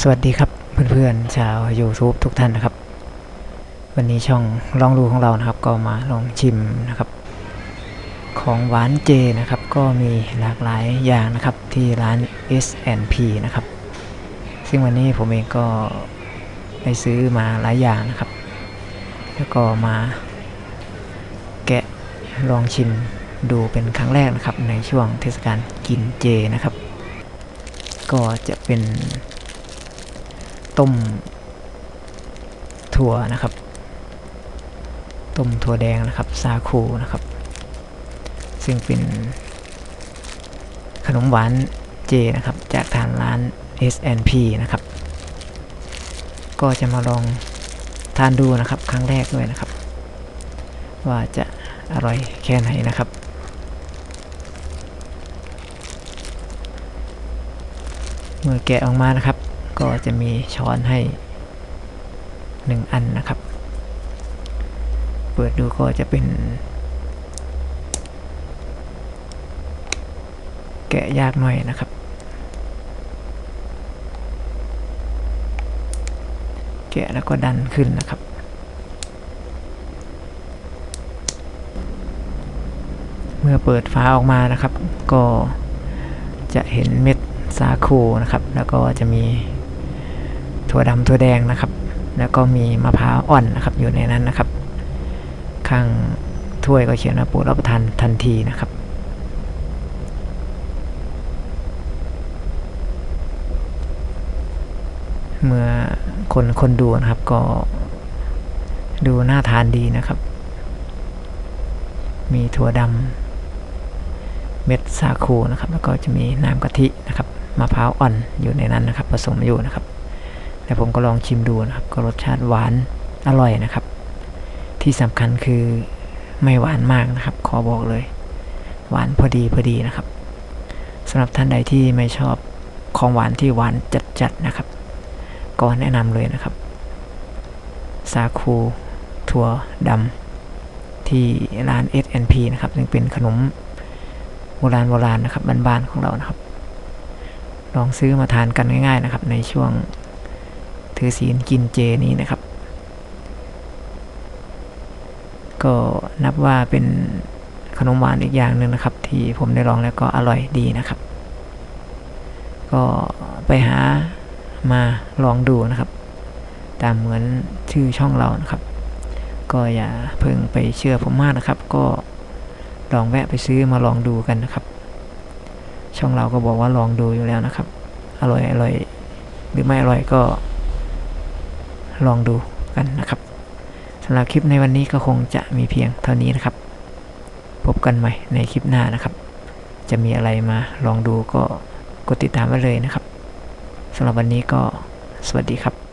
สวัสดีครับเพื่อนๆชาว YouTube ทุกท่านนะครับ วันนี้ช่องลองดูของเรานะครับ ก็มาลองชิมนะครับ ของหวานเจนะครับ ก็มีหลากหลายอย่างนะครับที่ร้าน S&P นะครับ ซึ่งวันนี้ผมเองก็ไปซื้อมาหลายอย่างนะครับ แล้วก็มาแกะลองชิมดูเป็นครั้งแรกนะครับ ในช่วงเทศกาลกินเจนะครับ ก็จะเป็น ต้มถั่วนะครับ ต้มถั่วแดงนะครับ ซาคูนะครับ ซึ่งเป็นขนมหวานเจนะครับ จากทางร้าน S&P นะครับ ก็จะมาลองทานดูนะครับ ครั้งแรกด้วยนะครับ ว่าจะอร่อยแค่ไหนนะครับเมื่อแกะออกมานะครับ ก็จะมีช้อนให้หนึ่งอันนะครับ เปิดดูก็จะเป็น แกะยากหน่อยนะครับ แกะแล้วก็ดันขึ้นนะครับเมื่อเปิดฝาออกมานะครับ ก็จะเห็นเม็ดสาคูนะครับ แล้วก็จะมี ถั่วดำถั่วแดงนะครับ แล้วก็มีมะพร้าวอ่อนนะครับอยู่ในนั้นนะครับ ข้างถ้วยก็เขียนว่าปรดรับประทานทันทีนะครับเมื่อคนคนดูนะครับก็ดูน่าทานดีนะครับ มีถั่วดำเม็ดสาคูนะครับ แล้วก็จะมีน้ำกะทินะครับมะพร้าวอ่อนอยู่ในนั้นนะครับ ผสมอยู่นะครับ แต่ผมก็ลองชิมดูนะครับ ก็รสชาติหวานอร่อยนะครับ ที่สำคัญคือไม่หวานมากนะครับ ขอบอกเลย หวานพอดีพอดีนะครับสำหรับท่านใดที่ไม่ชอบของหวานที่หวานจัดๆนะครับ ก็แนะนำเลยนะครับ สาคูถั่วดำที่ร้าน S&P นะครับ ซึ่งเป็นขนมโบราณโบราณนะครับบ้านๆของเรานะครับ ลองซื้อมาทานกันง่ายๆนะครับ ในช่วง ถือศีลกินเจนี้นะครับ ก็นับว่าเป็นขนมหวานอีกอย่างหนึ่งนะครับ ที่ผมได้ลองแล้วก็อร่อยดีนะครับ ก็ไปหามาลองดูนะครับ ตามเหมือนชื่อช่องเรานะครับ ก็อย่าเพิ่งไปเชื่อผมมากนะครับ ก็ลองแวะไปซื้อมาลองดูกันนะครับ ช่องเราก็บอกว่าลองดูอยู่แล้วนะครับ อร่อยอร่อย หรือไม่อร่อยก็ ลองดูกันนะครับสำหรับคลิปในวันนี้ก็คงจะมีเพียงเท่านี้นะครับ พบกันใหม่ในคลิปหน้านะครับ จะมีอะไรมาลองดูก็กดติดตามไว้เลยนะครับสำหรับวันนี้ก็สวัสดีครับ